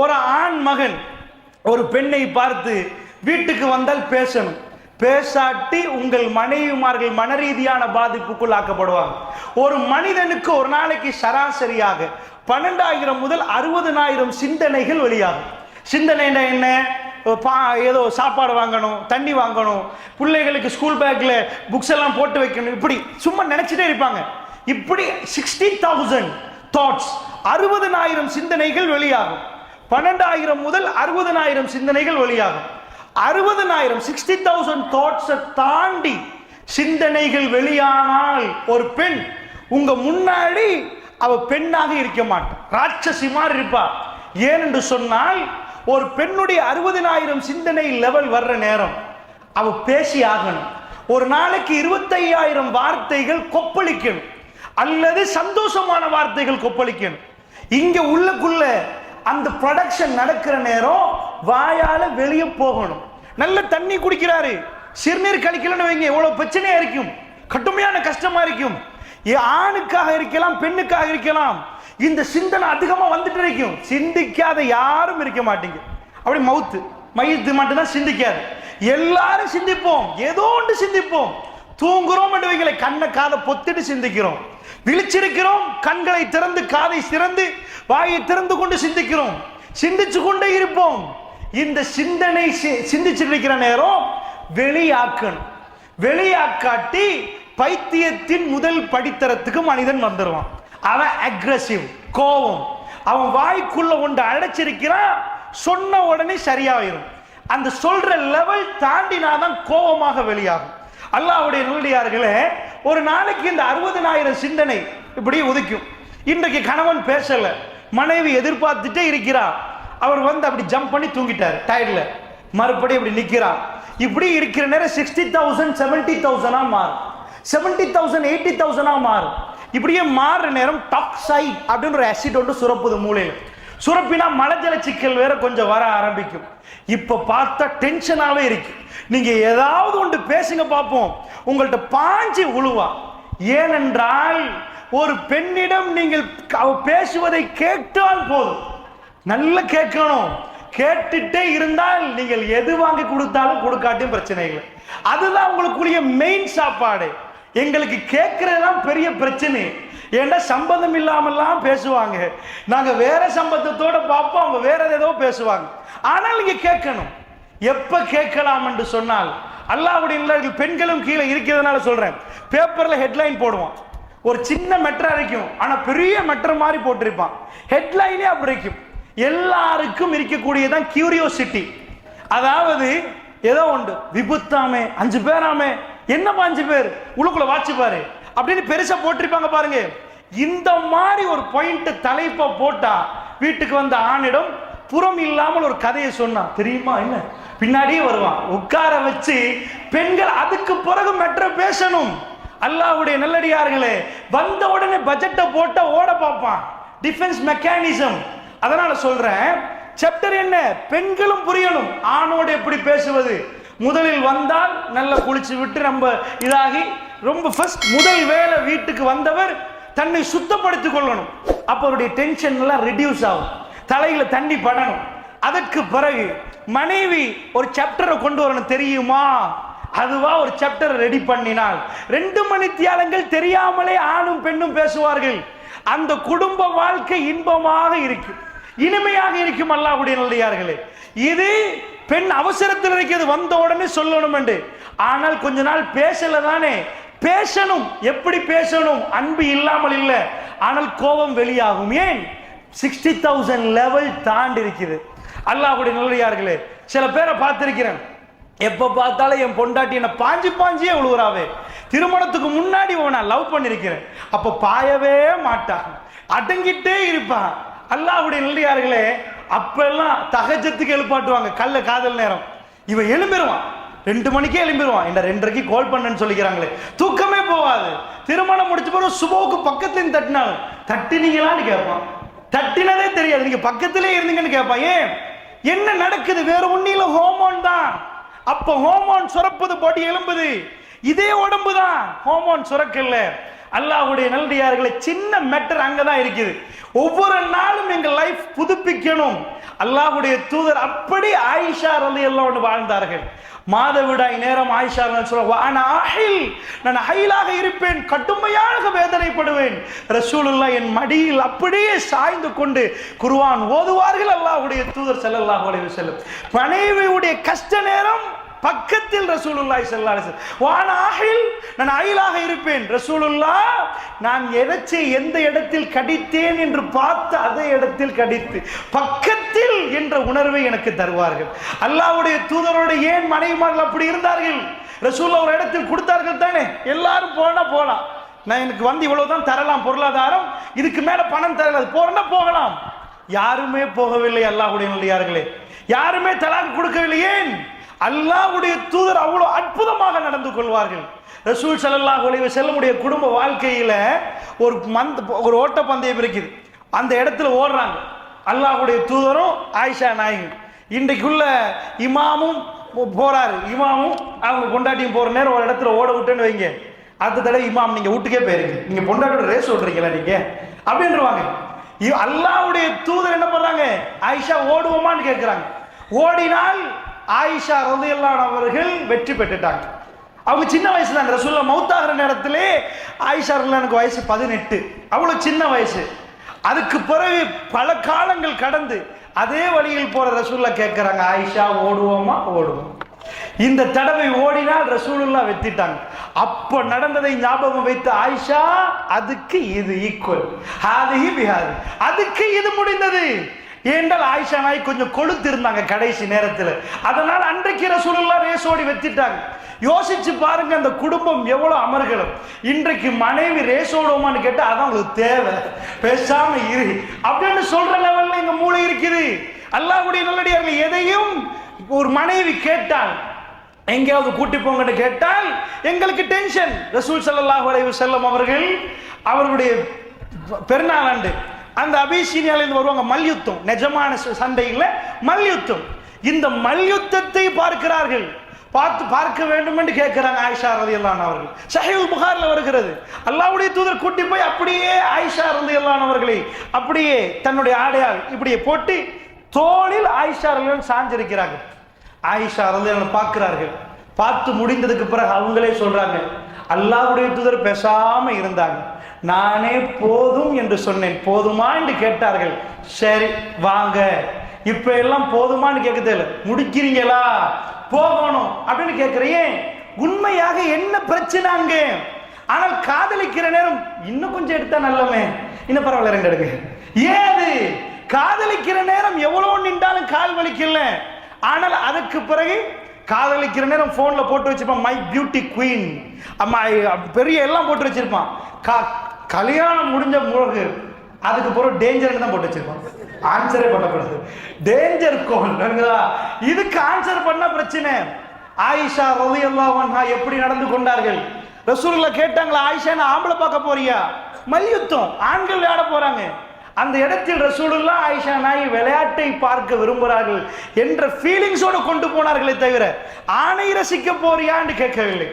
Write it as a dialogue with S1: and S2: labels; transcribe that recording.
S1: ஒரு ஆண் மகன் ஒரு பெண்ணை பார்த்து வீட்டுக்கு வந்தால் பேசணும். பேசாட்டி உங்கள் மனைவிமார்கள் மனரீதியான பாதிப்புக்குள் ஆக்கப்படுவாங்க. ஒரு மனிதனுக்கு ஒரு நாளைக்கு சராசரியாக பன்னெண்டாயிரம் முதல் அறுபதனாயிரம் சிந்தனைகள் வெளியாகும். சிந்தனைன்னா என்ன? பா ஏதோ சாப்பாடு வாங்கணும் தண்ணி வாங்கணும் பிள்ளைகளுக்கு ஸ்கூல் பேக்கில் புக்ஸ் எல்லாம் போட்டு வைக்கணும் இப்படி. சும்மா நினைச்சிட்டே இருப்பாங்க. இப்படி சிக்ஸ்டி தௌசண்ட் தாட்ஸ் அறுபதனாயிரம் சிந்தனைகள் வெளியாகும். பன்னெண்டாயிரம் முதல் அறுபதனாயிரம் சிந்தனைகள் வெளியாகும். அறுபதனாயிரம் சிக்ஸ்டி தௌசண்ட் தாட்ஸை தாண்டி சிந்தனைகள் வெளியானால் ஒரு பெண் உங்க முன்னாடி அவ பெண்ணாக இருக்க மாட்டான். ராட்சசி மாதிரி இருப்பா. ஏனென்று சொன்னால் ஒரு பெண்ணுடைய அறுபதினாயிரம் சிந்தனை லெவல் வர்ற நேரம். அவ பேசி ஆகணும். ஒரு நாளைக்கு இருபத்தையாயிரம் வார்த்தைகள் கொப்பளிக்கணும். அல்லது சந்தோஷமான வார்த்தைகள் கொப்பளிக்கணும். இங்க உள்ளக்குள்ள அந்த ப்ரொடக்ஷன் நடக்கிற நேரம் வாயால் வெளியே போகணும். நல்ல தண்ணி குடிக்கிறாரு. சிறுநீர் கழிக்கலன்னு வைங்க எவ்வளோ பிரச்சனையாக இருக்கும். கடுமையான கஷ்டமாக இருக்கும். ஏ- ஆணுக்காக இருக்கலாம் பெண்ணுக்காக இருக்கலாம். இந்த சிந்தனை அதிகமாக வந்துட்டு இருக்கும். சிந்திக்காத யாரும் இருக்க மாட்டீங்க. அப்படி மவுத்து மையத்து மட்டும்தான் சிந்திக்காது. எல்லாரும் சிந்திப்போம். ஏதோ ஒன்று சிந்திப்போம். தூங்குறோம் என்று வைங்களே கண்ணை காதை பொத்திட்டு சிந்திக்கிறோம். விழிச்சிருக்கிறோம் கண்களை திறந்து காதை சிறந்து வாயை திறந்து கொண்டு சிந்திக்கிறோம். சிந்திச்சு கொண்டே இருப்போம். இந்த சிந்தனை சி- இருக்கிற நேரம் வெளியாக்கணும். வெளியாக்காட்டி பைத்தியத்தின் முதல் படித்தரத்துக்கு மனிதன் வந்துடுவான் அவன் அக்ரசிவ் கோபம். அவன் வாய்க்குள்ள ஒன்று அடைச்சிருக்கிறான் சொன்ன உடனே சரியாயிரும். அந்த சொல்ற லெவல் தாண்டினாதான் கோபமாக வெளியாகும். அல்லாவுடைய நூலியார்களே ஒரு நாளைக்கு இந்த அறுபதனாயிரம் சிந்தனை இப்படி உதிக்கும். இன்றைக்கு கணவன் பேசல மனைவி எதிர்பார்த்துட்டே இருக்கிறா. அவர் வந்து அப்படி ஜம்ப் பண்ணி தூங்கிட்டார் டயர்ல மறுபடியும் இப்படி நிக்கிறார் இப்படி இருக்கிற நேரம் சிக்ஸ்டி தௌசண்ட் செவன்டி தௌசண்டா மாறும். செவன்டி தௌசண்ட் எயிட்டி தௌசண்டா மாறும். இப்படியே மாறுற நேரம் டாக்ஸைட் அப்படின்னு ஒரு ஆசிட் ஒன்று சுரப்புது மூலையில் சுரப்பினா மலஜல சிக்கல் வேற கொஞ்சம் வர ஆரம்பிக்கும். இப்ப பார்த்தா டென்ஷனாவே இருக்கு. நீங்க ஏதாவது ஒன்று பேசுங்க பார்ப்போம் உங்கள்ட்ட பாஞ்சு உழுவா. ஏனென்றால் ஒரு பெண்ணிடம் நீங்கள் அவ பேசுவதை கேட்டால் போதும். நல்லா கேட்கணும். கேட்டுட்டே இருந்தால் நீங்கள் எது வாங்கி கொடுத்தாலும் கொடுக்காட்டியும் பிரச்சனை இல்லை. அதுதான் உங்களுக்குரிய மெயின் சாப்பாடு. எங்களுக்கு கேட்கறது தான் பெரிய பிரச்சனை. ஏன்னா சம்பந்தம் இல்லாமல்லாம் பேசுவாங்க? நாங்க வேற சம்பந்தத்தோட பார்ப்போம் அவங்க வேற ஏதோ பேசுவாங்க. ஆனால் நீங்கள் கேட்கணும். எப்ப கேட்கலாம் என்று சொன்னால் அல்லாவுடைய இல்லர்கள் பெண்களும் கீழே இருக்கிறதுனால சொல்றேன். பேப்பர்ல ஹெட்லைன் போடுவான். ஒரு சின்ன மெட்ரா இருக்கும் ஆனா பெரிய மெட்ரா மாதிரி போட்டிருப்பான். ஹெட்லைனே அப்படி இருக்கும் எல்லாருக்கும் இருக்கக்கூடியதான் கியூரியோசிட்டி அதாவது ஏதோ உண்டு விபுத்தாமே அஞ்சு பேராமே. என்னப்பா அஞ்சு பேர்? உள்ளுக்குள்ள வாட்சி பாரு. அப்படின்னு பெருசா போட்டிருப்பாங்க பாருங்க. இந்த மாதிரி ஒரு பாயிண்ட் தலைப்ப போட்டா வீட்டுக்கு வந்த ஆணிடம் புறம் இல்லாமல் ஒரு கதையை சொன்னா தெரியுமா என்ன? பின்னாடியே வருவான். உட்கார வச்சு பெண்கள் அதுக்கு பிறகு மெட்ர பேசணும். அல்லாஹ்வுடைய நல்லடியார்களே வந்த உடனே பட்ஜெட்டை போட்ட ஓட பார்ப்பான். டிஃபென்ஸ் மெக்கானிசம் அதனால சொல்றேன் சாப்டர் என்ன? பெண்களும் புரியணும். ஆணோடு எப்படி பேசுவது? முதலில் வந்தால் நல்லா குளிச்சு விட்டு நம்ம இதாகி ரொம்ப ஃபர்ஸ்ட் முதல் வேலை வீட்டுக்கு வந்தவர் தன்னை சுத்தப்படுத்திக் கொள்ளணும். அப்போ அவருடைய டென்ஷன் எல்லாம் ரெடியூஸ் ஆகும். தலையில் தண்ணி படணும். அதற்கு பிறகு மனைவி ஒரு சாப்டரை கொண்டு வரணும் தெரியுமா? அதுவா ஒரு சாப்டரை ரெடி பண்ணினால். ரெண்டு மணி தியாலங்கள் தெரியாமலே ஆணும் பெண்ணும் பேசுவார்கள். அந்த குடும்ப வாழ்க்கை இன்பமாக இருக்கும். இனிமையாக இருக்கும் அல்லாஹுடைய நல்லையார்களே இது பெண் அவசரத்தில் இருக்கிறது வந்த உடனே சொல்லணும் என்று. ஆனால் கொஞ்ச நாள் பேசல தானே. பேசணும். எப்படி பேசணும்? அன்பு இல்லாமல் இல்லை. ஆனால் கோபம் வெளியாகும். ஏன்? சிக்ஸ்டி தௌசண்ட் லெவல் தாண்டி இருக்குது அல்லாஹ்வுடைய நல்லடியார்களே சில பேரை பார்த்துருக்கிறேன். எப்போ பார்த்தாலும் என் பொண்டாட்டி என்ன பாஞ்சு பாஞ்சியே விழுகுறாவே திருமணத்துக்கு முன்னாடி நான் லவ் பண்ணியிருக்கிறேன் அப்போ பாயவே மாட்டான் அடங்கிட்டே இருப்பான் அல்லாஹ்வுடைய நல்லடியார்களே அப்பெல்லாம் தகஜத்துக்கு எழுப்பாட்டுவாங்க. கல்ல காதல் நேரம். இவன் எழும்பிடுவான் ரெண்டு மணிக்கே எழும்பிடுவான் என்ன ரெண்டரைக்கு கால் பண்ணேன்னு சொல்லிக்கிறாங்களே. தூக்கமே போகாது. திருமணம் முடிச்ச பிறகு சுபோவுக்கு பக்கத்துல தட்டினாங்க. தட்டினீங்களான்னு கேட்பான். தட்டினதே தெரியாது. நீங்க பக்கத்திலே இருந்தீங்கன்னு கேட்பான். ஏன்? என்ன நடக்குது? வேற ஒன்னில ஹோமோன் தான். அப்ப ஹோமோன் சுரப்பது பாடி எலும்புது. இதே உடம்பு தான் ஹோமோன் சுரக்கல்ல. அல்லாஹுடைய நல்லடியார்களை சின்ன மெட்டர் அங்கதான் இருக்குது. ஒவ்வொரு நாளும் எங்க லைஃப் புதுப்பிக்கணும். அல்லாஹுடைய தூதர் அப்படி ஆயிஷா ரலி எல்லாம் வாழ்ந்தார்கள். மாதவிடாய் நேரம் ஆயிஷா சொல்ல நான் அகிலாக இருப்பேன் கடுமையாக வேதனைப்படுவேன். ரசூலுல்லா என் மடியில் அப்படியே சாய்ந்து கொண்டு குருவான் ஓதுவார்கள் அல்லாஹ்வுடைய தூதர் ஸல்லல்லாஹு அலைஹி வஸல்லம். மனைவியுடைய கஷ்ட நேரம் பக்கத்தில் ரசூலுல்லாய் ஸல்லல்லாஹு அலைஹி வான நான் அயிலாக இருப்பேன். ரசூலுல்லாஹ் நான் எதச்சை எந்த இடத்தில் கடித்தேன் என்று பார்த்து அதே இடத்தில் கடித்து பக்கத்தில் என்ற உணர்வை எனக்கு தருவார்கள். அல்லாஹ்வுடைய தூதரோடு ஏன் மனைவிமார்கள் அப்படி இருந்தார்கள்? ரசூல் ஒரு இடத்தில் கொடுத்தார்கள் தானே? எல்லாரும் போனா போலாம் நான் எனக்கு வந்து இவ்வளவுதான் தரலாம் பொருளாதாரம் இதுக்கு மேல பணம் தரல அது போறேன்னா போகலாம். யாருமே போகவில்லை அல்லாஹுடைய நல்லியார்களே யாருமே தலாக்கு கொடுக்கவில்லை ஏன்? அல்லாவுடைய தூதர் அவ்வளவு அற்புதமாக நடந்து கொள்வார்கள். ரசூல் ஸல்லல்லாஹு ஒளிவு செல்லமுடைய குடும்ப வாழ்க்கையில ஒரு மந்த் ஒரு ஓட்ட பந்தயம் இருக்குது அந்த இடத்துல ஓடுறாங்க. அல்லாஹ்வுடைய தூதரும் ஆயிஷா நாயகன் இன்றைக்குள்ள இமாமும் போ- போறாரு. இமாமும் அவங்க பொண்டாட்டியும் போற நேரம் ஒரு இடத்துல ஓட விட்டேன்னு வைங்க. அடுத்த தடவை இமாம் நீங்க வீட்டுக்கே போயிருங்க. நீங்க பொண்டாட்டியோட ரேஸ் ஓடுறீங்களா நீங்க? அப்படின்றவாங்க. இ- தூதர் என்ன பண்றாங்க? ஆயிஷா ஓடுவோமான்னு கேட்கிறாங்க ஓடினால் ஆயிஷா ரலியல்லாஹு அவர்கள் வெற்றி பெற்றுட்டாங்க. அவங்க சின்ன வயசுல அந்த ரசூல்லா மௌத்தாகிற நேரத்திலே ஆயிஷா எனக்கு வயசு பதினெட்டு. அவ்வளோ சின்ன வயசு. அதுக்கு பிறகு பல காலங்கள் கடந்து அதே வழியில் போற ரசூல்லா கேட்கிறாங்க ஆயிஷா ஓடுவோமா? ஓடுவோம். இந்த தடவை ஓடினால் ரசூலுல்லா வெத்திட்டாங்க அப்ப நடந்ததை ஞாபகம் வைத்து ஆயிஷா அதுக்கு இது ஈக்குவல் அதுக்கு இது முடிந்தது. ஏண்டால் ஆயிஷா நாய் கொஞ்சம் கொளுத்திருந்தாங்க கடைசி நேரத்தில். அதனால் அன்றைக்கு ரசூலுல்லா ரேசோடி ஓடி யோசிச்சு பாருங்க அந்த குடும்பம் எவ்வளோ அமர்களும் இன்றைக்கு மனைவி ரேசோடுவோமான்னு கேட்டால் அதான் உங்களுக்கு தேவை. பேசாம இரு. அப்படின்னு சொல்ற லெவலில் எங்க மூளை இருக்குது. அல்லாஹுடைய நல்லடியார்கள் எதையும் ஒரு மனைவி கேட்டால் எங்கேயாவது கூட்டி போங்கன்னு கேட்டால் எங்களுக்கு டென்ஷன் ரசூல் ஸல்லல்லாஹு அலைஹி வஸல்லம் அவர்கள் அவருடைய பெருநாளாண்டு அந்த அபிசீனியால இருந்து வருவாங்க மல்யுத்தம். நிஜமான ச- மல்யுத்தம். இந்த மல்யுத்தத்தை பார்க்கிறார்கள். பார்த்து பார்க்க வேண்டும் என்று கேட்கிறாங்க ஆயிஷா ரதி அவர்கள். சஹீஹுல் புகாரில் வருகிறது. அல்லாஹ்வுடைய தூதர் கூட்டி போய் அப்படியே ஆயிஷா ரதி அவர்களை அப்படியே தன்னுடைய ஆடையால் இப்படியே போட்டு தோளில் ஆயிஷா ரலியல்லாஹு சாஞ்சிருக்கிறாங்க ஆயிஷா ரலியல்லாஹு பார்க்கிறார்கள். பார்த்து முடிந்ததுக்கு பிறகு அவங்களே சொல்றாங்க அல்லாஹ்வுடைய தூதர் பேசாம இருந்தாங்க. நானே போதும் என்று சொன்னேன். போதுமா என்று கேட்டார்கள். சரி வாங்க. இப்ப எல்லாம் போதுமான்னு கேட்க தெரியல. முடிக்கிறீங்களா? போகணும் அப்படின்னு கேட்கிறேன். உண்மையாக என்ன பிரச்சனை அங்க? ஆனால் காதலிக்கிற நேரம் இன்னும் கொஞ்சம் எடுத்தா நல்லமே. இன்னும் பரவாயில்ல ரெண்டு எடுங்க. ஏது? காதலிக்கிற நேரம் எவ்வளவு நின்றாலும் கால் வலிக்கல. ஆனால் அதுக்கு பிறகு காதலிக்கிற நேரம் போன்ல போட்டு வச்சிருப்பான் மை பியூட்டி குயின் அம்மா பெரிய எல்லாம் போட்டு வச்சிருப்பான். கா- கல்யாணம் முடிஞ்ச பிறகு அதுக்கு பிறகு டேஞ்சர் தான் போட்டு வச்சிருப்பாங்க ஆன்சரே பண்ணக்கூடாது டேஞ்சர் கோல் இதுக்கு ஆன்சர் பண்ண பிரச்சனை. ஆயிஷா ரவி அல்லாஹா எப்படி நடந்து கொண்டார்கள்? ரசூலுல்லா கேட்டாங்களா ஆயிஷா நான் ஆம்பளை பார்க்க போறியா? மல்யுத்தம் ஆண்கள் விளையாட போறாங்க. அந்த இடத்தில் ரசூலுல்லா ஆயிஷா நாய் விளையாட்டை பார்க்க விரும்புகிறார்கள் என்ற ஃபீலிங்ஸோடு கொண்டு போனார்களே தவிர ஆணை ரசிக்க போறியான்னு கேட்கவில்லை.